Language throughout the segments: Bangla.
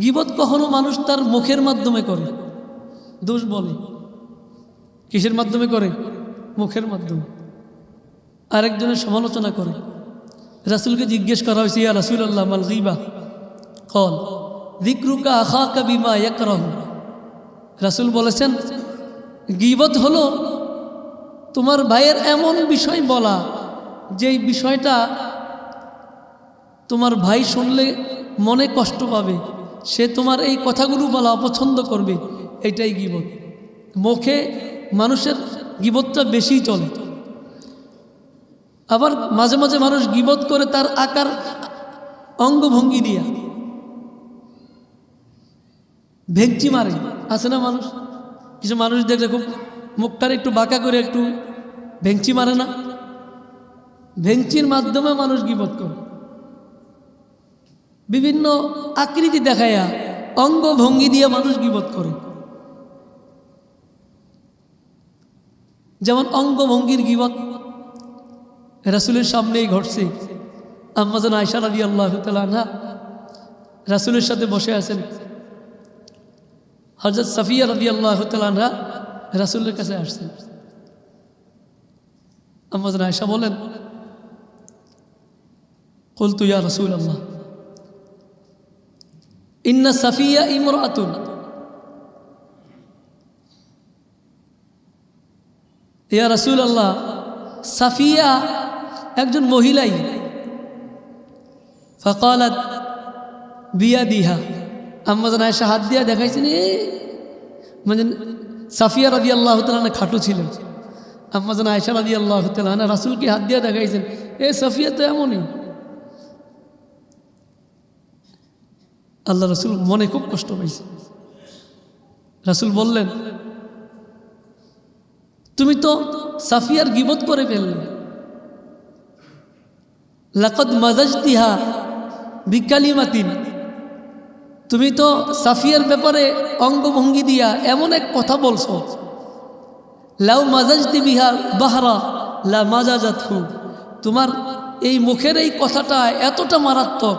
গিবত কখনো মানুষ তার মুখের মাধ্যমে করে? দোষ বলে। কিসের মাধ্যমে করে? মুখের মাধ্যমে। আরেকজনের সমালোচনা করে। রাসুলকে জিজ্ঞেস করা হয়েছে, ইয়া রাসুল আল্লাহ মাল গিবা? কল দিকরুকা আখা কাবিমা একরহ রাসুল বলেছেন, গিবত হলো তোমার ভাইয়ের এমন বিষয় বলা, যেই বিষয়টা তোমার ভাই শুনলে মনে কষ্ট পাবে। সে তোমার এই কথাগুলো বলা অপছন্দ করবে, এটাই গিবত। মুখে মানুষের গিবতটা বেশি চলে। আবার মাঝে মাঝে মানুষ গিবত করে তার আকার অঙ্গভঙ্গি দিয়া। ভেংচি মারে। আছে না মানুষ? কিছু মানুষ দেখলে খুব মুখটার একটু বাঁকা করে একটু ভেংচি মারে না? ভেংচির মাধ্যমে মানুষ গিবত করে। বিভিন্ন আকৃতি দেখায়া অঙ্গ ভঙ্গি দিয়ে মানুষ বিপদ করে। যেমন অঙ্গভঙ্গির গিবত রাসুলের সামনেই ঘটছে। আম্মাজান আয়সার আলী আল্লাহ তালা রাসুলের সাথে বসে আছেন। হজরত সাফিয়া রবি আল্লাহ তালা রাসুলের কাছে আসছেন। আম্মাজান আয়সা বলেন কলতুয়া রাসুল আল্লাহ ইন্না সাফিয়া ইমর আতুন ইয়া রাসুল আল্লাহ সাফিয়া একজন মহিলাই। ফকালাত বিয়া দিহা আমাজন আয়সা হাত দিয়া দেখাইছেন, এ মানে সাফিয়া রাজি আল্লাহ তালানা খাটু ছিলেন। আমাজন আয়সা রাজি আল্লাহ তালানা রাসুলকে হাত দিয়া দেখাইছেন, এ সাফিয়া তো এমনই। আল্লাহ রসুল মনে খুব কষ্ট পাইছে। রাসুল বললেন, তুমি তো সাফিয়ার গিবত করে ফেললে। লাকদ মাজাজ দিহা বিকালিমাতিন। তুমি তো সাফিয়ার ব্যাপারে অঙ্গভঙ্গি দিয়া এমন এক কথা বলছো। লাউ মাজাজ দিবিহা বাহারা, লা মাজাজাত তোমার এই মুখের এই কথাটা এতটা মারাত্মক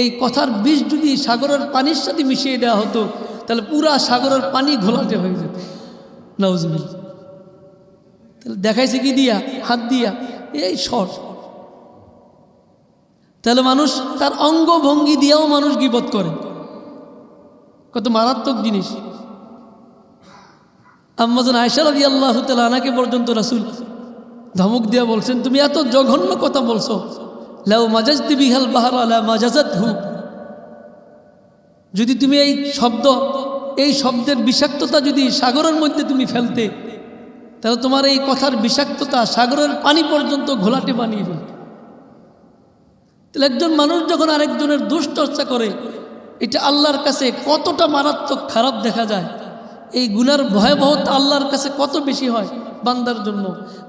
এই কথার বিষ যদি সাগরের পানির সাথে মিশিয়ে দেওয়া হতো, তাহলে পুরা সাগরের পানি ঘোলাটে হয়ে যেত। নওয়াজবিল তাহলে দেখাইছে কি দিয়া? হাত দিয়া। এই শর্ট তাহলে মানুষ তার অঙ্গভঙ্গি দিয়েও মানুষ গিবত করে। কত মারাত্মক জিনিস। আম্মাজন আয়সা রবি আল্লাহ আনাকে পর্যন্ত রাসুল ধমক দিয়া বলছেন, তুমি এত জঘন্য কথা বলছো। লাউ মাজাজ দিবিহাল বাহার হু যদি তুমি এই শব্দ, এই শব্দের বিষাক্ততা যদি সাগরের মধ্যে তুমি ফেলতে, তাহলে তোমার এই কথার বিষাক্ততা সাগরের পানি পর্যন্ত ঘোলাটে বানিয়ে ফেলতে তাহলে একজন মানুষ যখন আরেকজনের দুশ্চর্চা করে, এটা আল্লাহর কাছে কতটা মারাত্মক খারাপ দেখা যায়। এই গুনার ভয়াবহতা আল্লাহর কাছে কত বেশি হয় বান্দার জন্য।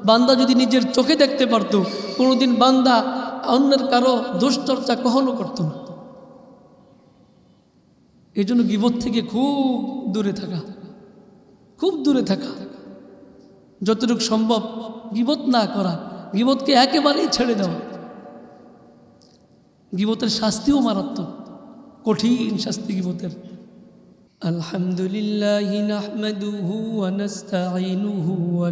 বান্দা যদি নিজের চোখে দেখতে পারত, কোনোদিন বান্দা অন্যের কারও দুশ্চর্চা কখনো করত না। এই জন্য গিবত থেকে খুব দূরে থাকা, খুব দূরে থাকা। যতটুকু সম্ভব গিবত না করা, গিবতকে একেবারেই ছেড়ে দেওয়া। গিবতের শাস্তিও মারাত্মক, কঠিন শাস্তি গিবতের। আলহামদুলিল্লাহ নাহমাদুহু ওয়া নাস্তাঈনুহু ওয়া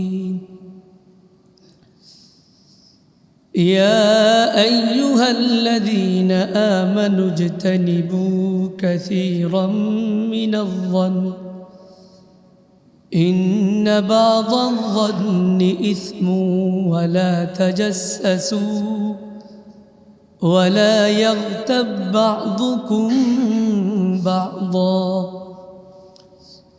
يا أيها الذين آمنوا اجتنبوا كثيرا من الظن. إن بعض الظن إثم ولا تجسسوا ولا يغتب بعضكم بعضا.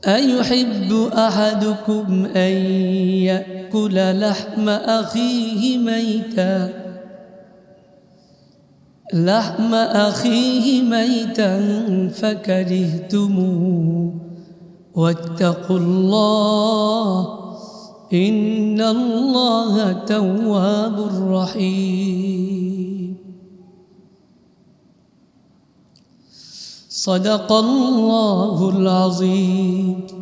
أيحب أحدكم أن يأكل لحم أخيه ميتا. لحم أخيه ميتا فكرهتموه. واتقوا الله إن الله تواب رحيم. صدق الله العظيم.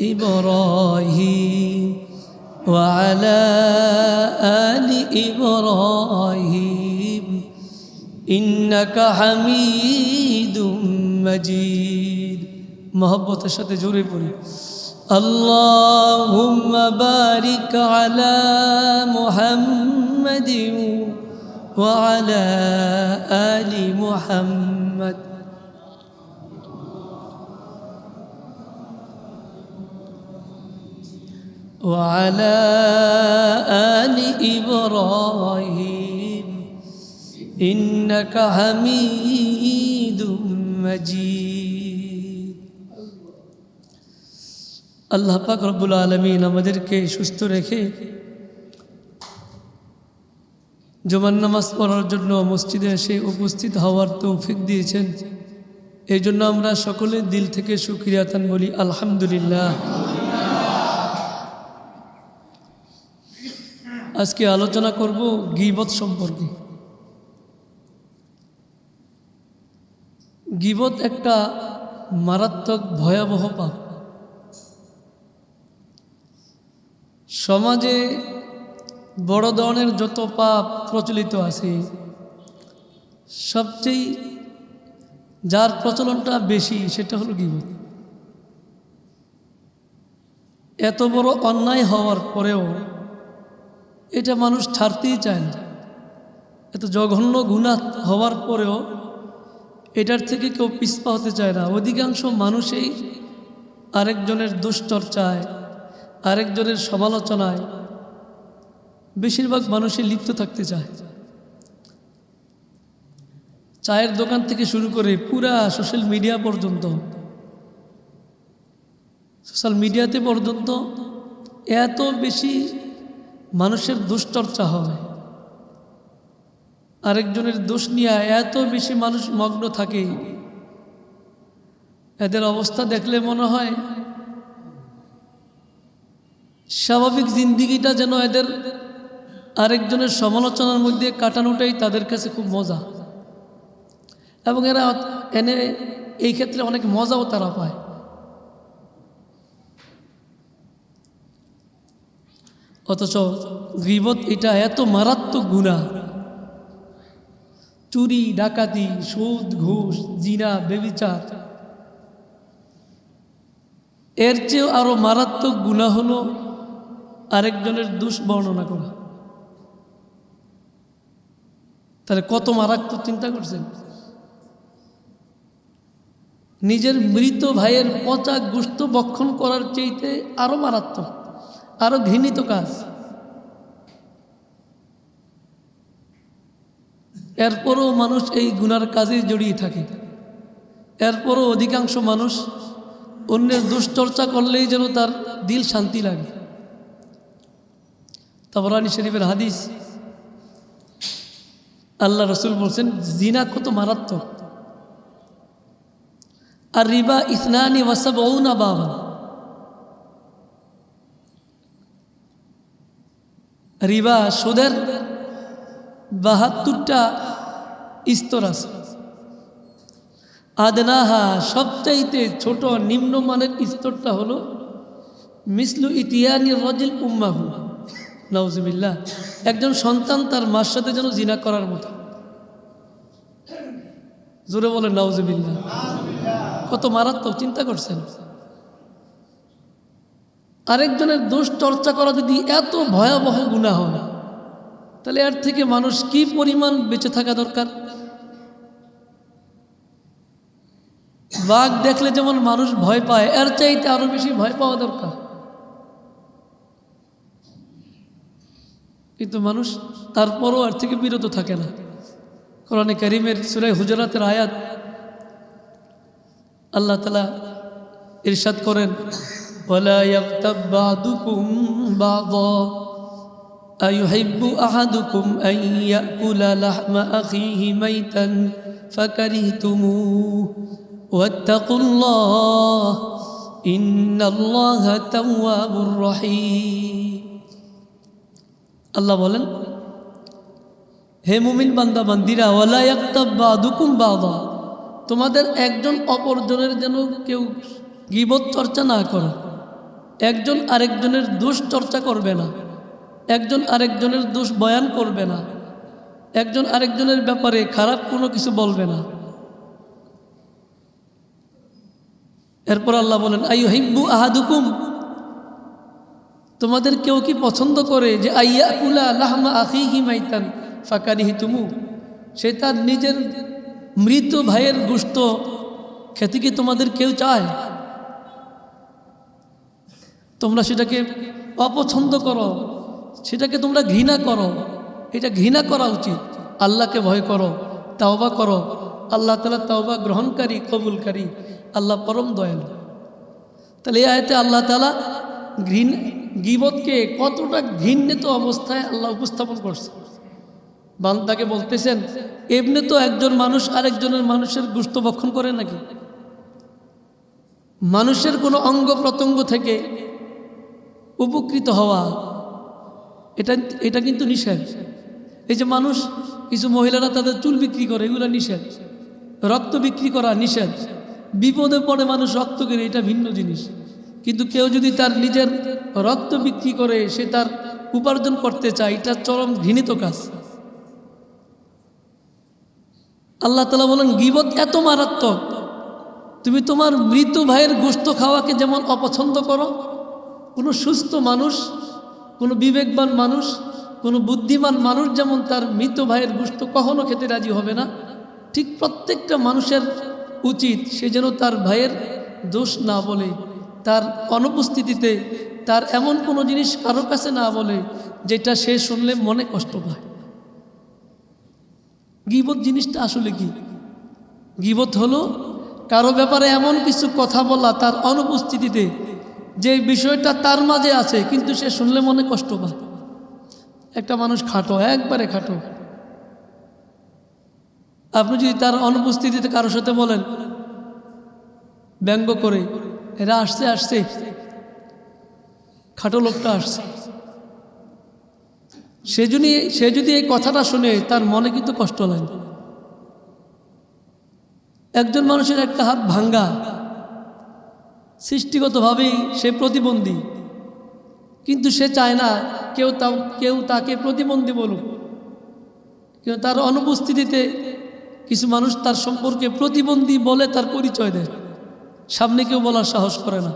إبراهيم وعلى آل إبراهيم إنك حميد مجيد محبة الشتى جوري بوري اللهم بارك على محمد وعلى آل محمد وعلى آل إبراهيم إنك حميد مجيد আল্লাহ পাক রব্বুল আলমিন আমাদেরকে সুস্থ রেখে জমান নামাজ পড়ার জন্য মসজিদে এসে উপস্থিত হওয়ার তৌফিক দিয়েছেন এই জন্য আমরা সকলে দিল থেকে সুক্রিয়াতান বলি আলহামদুলিল্লাহ আজকে আলোচনা করব গিবত সম্পর্কে। গিবত একটা মারাত্মক ভয়াবহ পাপ। সমাজে বড় ধরনের যত পাপ প্রচলিত আছে, সবচেয়ে যার প্রচলনটা বেশি সেটা হলো গিবত। এত বড় অন্যায় হওয়ার পরেও এটা মানুষ ছাড়তেই চায় না। এত জঘন্য গুণা হওয়ার পরেও এটার থেকে কেউ পিছপা হতে চায় না। অধিকাংশ মানুষই আরেকজনের দুশ্চর্চায়, আরেকজনের সমালোচনায় বেশিরভাগ মানুষই লিপ্ত থাকতে চায়। চায়ের দোকান থেকে শুরু করে পুরা সোশ্যাল মিডিয়া পর্যন্ত, সোশ্যাল মিডিয়াতে পর্যন্ত এত বেশি মানুষের দুশ্চর্চা হয়। আরেকজনের দোষ নিয়ে এত বেশি মানুষ মগ্ন থাকে। এদের অবস্থা দেখলে মনে হয় স্বাভাবিক জিন্দিগিটা যেন এদের আরেকজনের সমালোচনার মধ্যে কাটানোটাই তাদের কাছে খুব মজা। এবং এরা এনে এই ক্ষেত্রে অনেক মজাও তারা পায়। অথচ গিবত এটা এত মারাত্মক গুণা। চুরি, ডাকাতি, সুদ, ঘুষ, জিনা, বেবিচার। এর চেয়েও আরও মারাত্মক গুণা হলো আরেকজনের দোষ বর্ণনা করা। তাহলে কত মারাত্মক চিন্তা করছেন? নিজের মৃত ভাইয়ের পচা গুস্ত বক্ষণ করার চেয়েতে আরও মারাত্মক। আরও ঘৃণিত কাজ। এরপরও মানুষ এই গুনার কাজে জড়িয়ে থাকে। এরপরও অধিকাংশ মানুষ অন্যের দুশ্চর্চা করলেই যেন তার দিল শান্তি লাগে। তাবরানি শরীফের হাদিস, আল্লাহ রসুল বলছেন, জিনা কত মারাত্মক। আর রিবা ইসনানি ওয়াসাব না বাবা রিবা সুদের বাহাত্তরটা স্তর আছে। আদনাহা সবচাইতে ছোট নিম্নমানের স্তরটা হলো, মিসলু ইতিয়ানি রজিল উম্মাহু। নওজবিল্লা একজন সন্তান তার মার সাথে যেন জিনা করার মতো। জোরে বলে নওজবিল্লা কত মারাত্মক, চিন্তা করছেন? আরেকজনের দোষ চর্চা করা যদি এত ভয়াবহ গুণা হয়, তাহলে এর থেকে মানুষ কি পরিমাণ বেঁচে থাকা দরকার? বাঘ দেখলে যেমন মানুষ ভয় পায়, এর চাইতে আরও বেশি ভয় পাওয়া দরকার। কিন্তু মানুষ তারপরও এর থেকে বিরত থাকে না। কোরআনে করিমের সুরাই হুজরাতের আয়াত, আল্লাহ তালা ইরশাদ করেন ولا يغتب بعضكم بعضا أيحب أحدكم أن يأكل لحم أخيه ميتا فكرهتموه واتقوا الله إن الله تواب رحيم আল্লাহ বলেন হে মুমিন বান্দা বান্দিরা ওয়ালা ইয়াক্তাব বাদুকুম বাদা তোমাদের একজন অপরজনের যেন কেউ গিবত চর্চা না করে একজন আরেকজনের দোষ চর্চা করবে না। একজন আরেকজনের দোষ বয়ান করবে না। একজন আরেকজনের ব্যাপারে খারাপ কোনো কিছু বলবে না। এরপর আল্লাহ বলেন আইয়ু হিব্বু আহাদুকুম? তোমাদের কেউ কি পছন্দ করে যে আইয়া কুলা লাহমা আহি হিমাইতান ফাঁকারিহি তুমু সে তার নিজের মৃত ভাইয়ের গুস্ত খেতে কি তোমাদের কেউ চায়? তোমরা সেটাকে অপছন্দ করো, সেটাকে তোমরা ঘৃণা করো, এটা ঘৃণা করা উচিত। আল্লাহকে ভয় করো, তাওবা করো। আল্লাহ তালা তাওবা গ্রহণকারী, কবুলকারী, আল্লাহ পরম দয়ালু। তাহলে এই আয়তে আল্লাহ তালা ঘৃণ গিবতকে কতটা ঘৃণিত অবস্থায় আল্লাহ উপস্থাপন করছে বান্দাকে বলতেছেন, এমনি তো একজন মানুষ আরেকজনের মানুষের গুস্ত ভক্ষণ করে নাকি? মানুষের কোনো অঙ্গ প্রত্যঙ্গ থেকে উপকৃত হওয়া, এটা এটা কিন্তু নিষেধ। এই যে মানুষ, কিছু মহিলারা তাদের চুল বিক্রি করে, এগুলো নিষেধ। রক্ত বিক্রি করা নিষেধ। বিপদে পড়ে মানুষ রক্ত কিনে, এটা ভিন্ন জিনিস। কিন্তু কেউ যদি তার নিজের রক্ত বিক্রি করে, সে তার উপার্জন করতে চায়, এটা চরম ঘৃণিত কাজ। আল্লাহ তালা বলেন, গিবত এত মারাত্মক। তুমি তোমার মৃত ভাইয়ের গোস্ত খাওয়াকে যেমন অপছন্দ করো কোনো সুস্থ মানুষ, কোনো বিবেকবান মানুষ, কোনো বুদ্ধিমান মানুষ যেমন তার মৃত ভাইয়ের গোস্ত কখনো খেতে রাজি হবে না, ঠিক প্রত্যেকটা মানুষের উচিত সে যেন তার ভাইয়ের দোষ না বলে, তার অনুপস্থিতিতে তার এমন কোনো জিনিস কারও কাছে না বলে, যেটা সে শুনলে মনে কষ্ট পায়। গিবত জিনিসটা আসলে কি? গিবত হলো কারও ব্যাপারে এমন কিছু কথা বলা তার অনুপস্থিতিতে যে বিষয়টা তার মাঝে আছে, কিন্তু সে শুনলে মনে কষ্ট পায়। একটা মানুষ খাটো, একবারে খাটো। আপনি যদি তার অনুপস্থিতিতে কারোর সাথে বলেন, ব্যঙ্গ করে, এরা আসছে আসছে। খাটো লোকটা আসছে। সে যদি সে যদি এই কথাটা শুনে, তার মনে কিন্তু কষ্ট লাগে। একজন মানুষের একটা হাত ভাঙ্গা সৃষ্টিগতভাবেই সে প্রতিবন্ধী। কিন্তু সে চায় না কেউ তা, কেউ তাকে প্রতিবন্ধী বলুক। কিন্তু তার অনুপস্থিতিতে কিছু মানুষ তার সম্পর্কে প্রতিবন্ধী বলে তার পরিচয় দেয়। সামনে কেউ বলার সাহস করে না।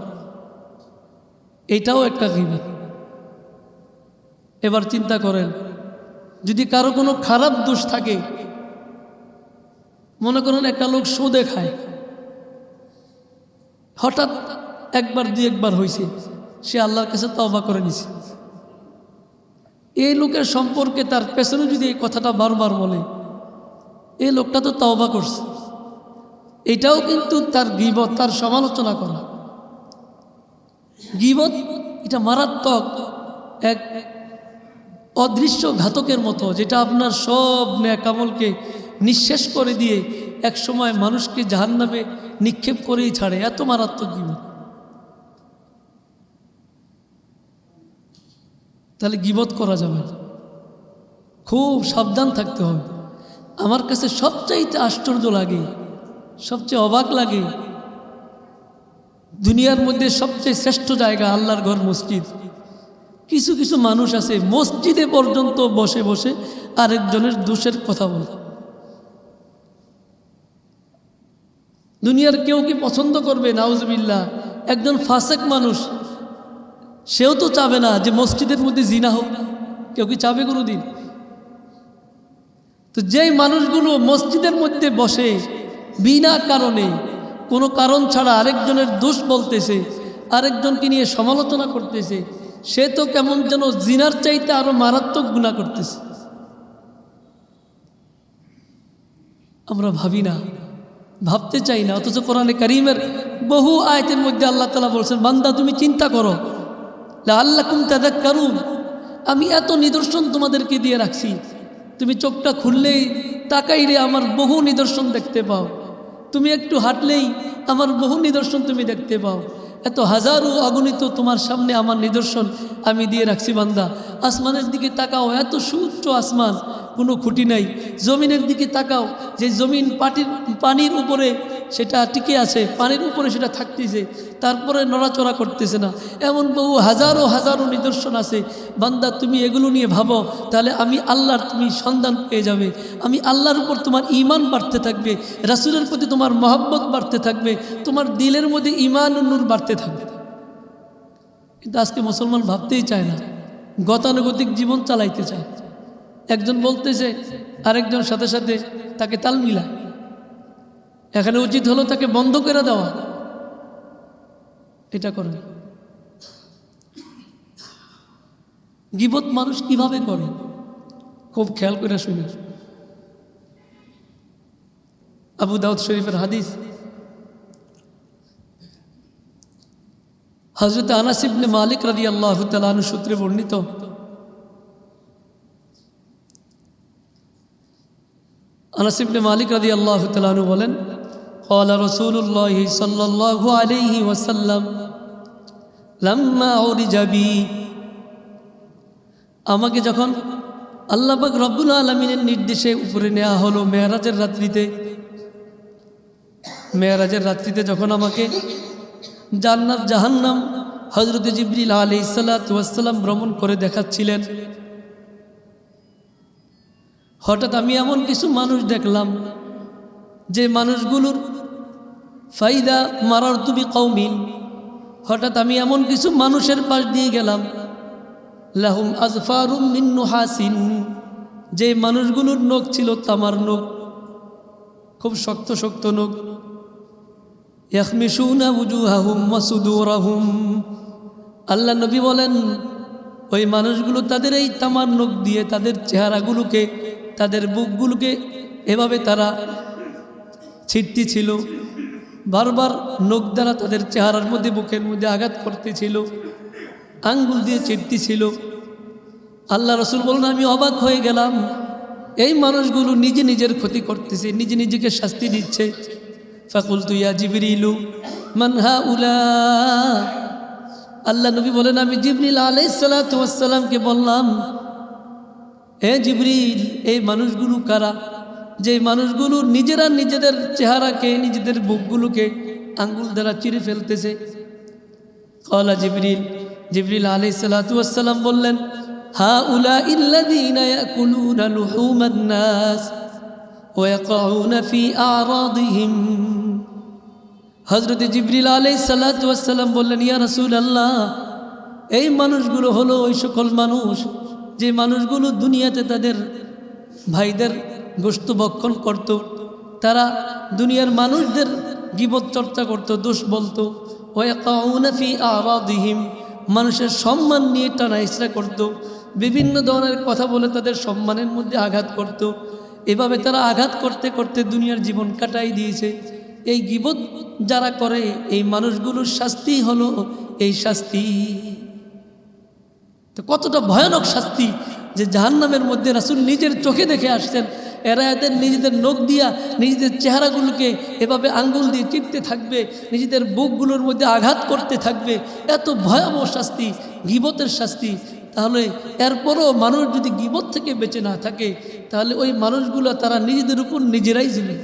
এটাও একটা ঘৃণা এবার চিন্তা করেন, যদি কারও কোনো খারাপ দোষ থাকে, মনে করেন একটা লোক সোদে খায়। হঠাৎ একবার দুই একবার হয়েছে সে আল্লাহর কাছে তবা করে নিছে। এই লোকের সম্পর্কে তার পেছনে যদি এই কথাটা বারবার বলে, এই লোকটা তো তওবা করছে। এটাও কিন্তু তার গিবত, তার সমালোচনা করা। গিবত এটা মারাত্মক এক অদৃশ্য ঘাতকের মতো, যেটা আপনার সব ন্যাকামলকে নিঃশেষ করে দিয়ে এক সময় মানুষকে জাহান্নামে নিক্ষেপ করেই ছাড়ে, এত মারাত্মক গিবত তাহলে গিবত করা যাবে খুব সাবধান থাকতে হবে। আমার কাছে সবচাইতে আশ্চর্য লাগে, সবচেয়ে অবাক লাগে, দুনিয়ার মধ্যে সবচেয়ে শ্রেষ্ঠ জায়গা আল্লাহর ঘর মসজিদ। কিছু কিছু মানুষ আছে মসজিদে পর্যন্ত বসে বসে আরেকজনের দোষের কথা বলে। দুনিয়ার কেউ কি পছন্দ করবে? নাউজবিল্লা একজন ফাসেক মানুষ, সেও তো চাবে না যে মসজিদের মধ্যে জিনা হোক। কেউ কি চাবে কোনো দিন তো যেই মানুষগুলো মসজিদের মধ্যে বসে, বিনা কারণে, কোনো কারণ ছাড়া আরেকজনের দোষ বলতেছে, আরেকজনকে নিয়ে সমালোচনা করতেছে, সে তো কেমন যেন জিনার চাইতে আরও মারাত্মক গুণা করতেছে। আমরা ভাবি না ভাবতে চাই না, অথচ কোরআনে করিমের বহু আয়তের মধ্যে আল্লাহ তালা বলছেন, বান্দা তুমি চিন্তা করো আল্লাহ কুম তাদের কারুন আমি এত নিদর্শন তোমাদেরকে দিয়ে রাখছি, তুমি চোখটা খুললেই তাকাইলে আমার বহু নিদর্শন দেখতে পাও, তুমি একটু হাঁটলেই আমার বহু নিদর্শন তুমি দেখতে পাও, এত হাজারো অগণিত তোমার সামনে আমার নিদর্শন আমি দিয়ে রাখছি বান্দা, আসমানের দিকে তাকাও, এত সুউচ্চ আসমান কোনো খুঁটি নাই। জমিনের দিকে তাকাও, যে জমিন পাটির, পানির উপরে সেটা টিকে আছে, পানির উপরে সেটা থাকতেছে, তারপরে নড়াচড়া করতেছে না। এমন বহু হাজারো হাজারো নিদর্শন আছে। বান্দা, তুমি এগুলো নিয়ে ভাবো, তাহলে আমি আল্লাহর তুমি সন্ধান পেয়ে যাবে। আমি আল্লাহর উপর তোমার ইমান বাড়তে থাকবে, রাসুলের প্রতি তোমার মহব্বত বাড়তে থাকবে, তোমার দিলের মধ্যে ইমান নূর বাড়তে থাকবে। কিন্তু আজকে মুসলমান ভাবতেই চায় না, গতানুগতিক জীবন চালাইতে চায়। একজন বলতেছে আরেকজন সাথে সাথে তাকে তাল মিলায়। এখানে উচিত হলো তাকে বন্ধ করে দেওয়া। এটা করেন গিবত মানুষ কীভাবে করে? খুব খেয়াল করে শুনে। আবু দাউদ শরীফের হাদিস। হজরত আনাসিবনে মালিক রাদি আল্লাহ তালু সূত্রে বর্ণিত আনাসিবনে মালিক রাদি আল্লাহ তালু বলেন কলা রসুল্লাহ সাল্লাহ আলহি ওসাল্লাম লাম্মা ওরি যাবি আমাকে যখন আল্লাপাক রব্বুল আলমিনের নির্দেশে উপরে নেওয়া হলো মেয়ারাজের রাত্রিতে মেয়ারাজের রাত্রিতে যখন আমাকে জান্নাত জাহান্নাম হজরত জিবরিল আলি ইসাল্লাম ভ্রমণ করে দেখাচ্ছিলেন হঠাৎ আমি এমন কিছু মানুষ দেখলাম যে মানুষগুলোর ফাইদা মারার তুমি কৌমিন হঠাৎ আমি এমন কিছু মানুষের পাশ দিয়ে গেলাম। লাহুম আজফারুম মিন্নু হাসিন যে মানুষগুলোর নখ ছিল তামার নখ, খুব শক্ত শক্ত নখ। উজুহাহুম মাসুদুরাহুম আল্লাহ নবী বলেন, ওই মানুষগুলো তাদের এই তামার নখ দিয়ে তাদের চেহারাগুলোকে তাদের বুকগুলোকে এভাবে তারা ছিটতি ছিল বারবার নখ দ্বারা তাদের চেহারার মধ্যে, বুকের মধ্যে আঘাত করতেছিল, আঙ্গুল দিয়ে ছিল আল্লাহ রসুল বলুন আমি অবাক হয়ে গেলাম। এই মানুষগুলো নিজে নিজের ক্ষতি করতেছে, নিজে নিজেকে শাস্তি দিচ্ছে। ফাকুল তুইয়া জিবরিলু মানহা উলা আল্লাহ নবী বলেন, আমি জিবরিল আলাইসালামকে বললাম হে জিবরিল, এই মানুষগুলো কারা? যে মানুষগুলো নিজেরা নিজেদের চেহারাকে, নিজেদের বুকগুলোকে আঙ্গুল দ্বারা চিরে ফেলতেছে। কলা জিবরিল জিবরিল আলি সালাতাম বললেন হা উলা ইল্লাদিনাস হজরত জিবরিল আলি সালাতাম বললেন, ইয়া রসুল আল্লাহ এই মানুষগুলো হলো ওই সকল মানুষ যে মানুষগুলো দুনিয়াতে তাদের ভাইদের গোস্ত বক্ষণ করত, তারা দুনিয়ার মানুষদের গিবত চর্চা করত, দোষ বলতো। ওয়াকাউনাফি আরাদিহিম, মানুষের সম্মান নিয়ে টানা ইসরা করত। বিভিন্ন ধরনের কথা বলে তাদের সম্মানের মধ্যে আঘাত করত। এভাবে তারা আঘাত করতে করতে দুনিয়ার জীবন কাটাই দিয়েছে। এই গিবত যারা করে, এই মানুষগুলোর শাস্তি হলো এই শাস্তি। তো কতটা ভয়ানক শাস্তি যে জাহান্নামের মধ্যে রাসুল নিজের চোখে দেখে আসছেন। এরা এদের নিজেদের নখ দিয়া নিজেদের চেহারাগুলোকে এভাবে আঙ্গুল দিয়ে চিপতে থাকবে, নিজেদের বুকগুলোর মধ্যে আঘাত করতে থাকবে। এত ভয়াবহ শাস্তি, গিবতের শাস্তি। তাহলে এরপরও মানুষ যদি গিবত থেকে বেঁচে না থাকে, তাহলে ওই মানুষগুলো তারা নিজেদের উপর নিজেরাই জিনিস